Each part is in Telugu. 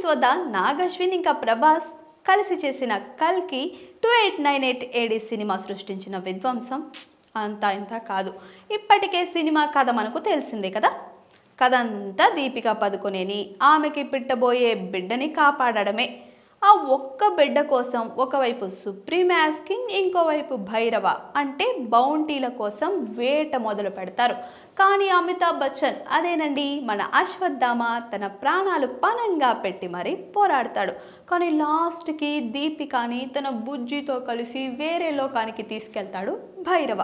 అశ్వథ నాగశ్విన్ ఇంకా ప్రభాస్ కలిసి చేసిన కల్కి two eight nine eight AD cinema సృష్టించిన విధ్వంసం అంతా ఇంత కాదు. ఇప్పటికే సినిమా కథ మనకు తెలిసిందే కదా? కథ అంతా దీపిక పదుకొనేని. ఆమెకి పిట్టబోయే బిడ్డని కాపాడడమే. ఆ ఒక్క బిడ్డ కోసం ఒకవైపు సుప్రీం యాస్కింగ్ ఇంకోవైపు భైరవ అంటే బౌంటీల కోసం వేట మొదలు పెడతారు. కానీ అమితాబ్ బచ్చన్ అదేనండి మన అశ్వత్థామ తన ప్రాణాలు పనంగా పెట్టి మరీ పోరాడతాడు. కానీ లాస్ట్కి దీపికాని తన బుజ్జితో కలిసి వేరే లోకానికి తీసుకెళ్తాడు భైరవ.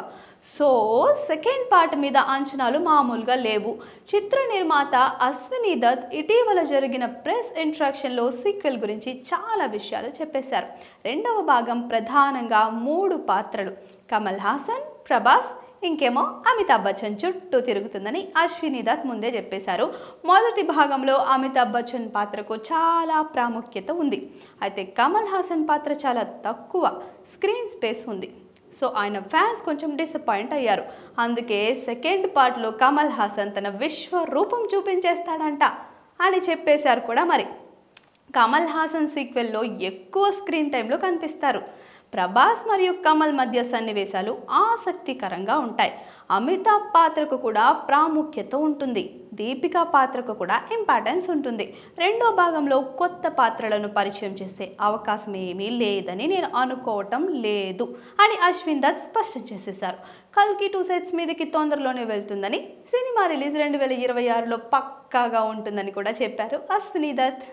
సో సెకండ్ పార్ట్ మీద అంచనాలు మామూలుగా లేవు. చిత్ర నిర్మాత అశ్విని దత్ ఇటీవల జరిగిన ప్రెస్ ఇంట్రాక్షన్లో సీక్వెల్ గురించి చాలా విషయాలు చెప్పేశారు. రెండవ భాగం ప్రధానంగా మూడు పాత్రలు. కమల్ హాసన్ ప్రభాస్ ఇంకేమో అమితాబ్ బచ్చన్ చుట్టూ తిరుగుతుందని అశ్విని దత్ ముందే చెప్పేశారు. మొదటి భాగంలో అమితాబ్ బచ్చన్ పాత్రకు చాలా ప్రాముఖ్యత ఉంది. అయితే కమల్ హాసన్ పాత్ర చాలా తక్కువ స్క్రీన్ స్పేస్ ఉంది. సో ఆయన ఫ్యాన్స్ కొంచెం డిసప్పాయింట్ అయ్యారు. అందుకే సెకండ్ పార్ట్లో కమల్ హాసన్ తన విశ్వ రూపం చూపించేస్తాడంట అని చెప్పేశారు కూడా మరి. కమల్ హాసన్ సీక్వెల్లో ఎక్కువ స్క్రీన్ టైంలో కనిపిస్తారు. ప్రభాస్ మరియు కమల్ మధ్య సన్నివేశాలు ఆసక్తికరంగా ఉంటాయి. అమితాబ్ పాత్రకు కూడా ప్రాముఖ్యత ఉంటుంది. దీపికా పాత్రకు కూడా ఇంపార్టెన్స్ ఉంటుంది. రెండో భాగంలో కొత్త పాత్రలను పరిచయం చేసే అవకాశం ఏమీ లేదని నేను అనుకోవటం లేదు అని అశ్విన్ దత్ స్పష్టం చేసేశారు. కల్కి టూ సెట్స్ మీదకి తొందరలోనే వెళ్తుందని సినిమా రిలీజ్ రెండు వేల ఇరవై ఆరులో పక్కాగా ఉంటుందని కూడా చెప్పారు Ashwini Dutt.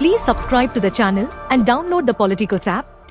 Please subscribe to the channel and download the Politicos app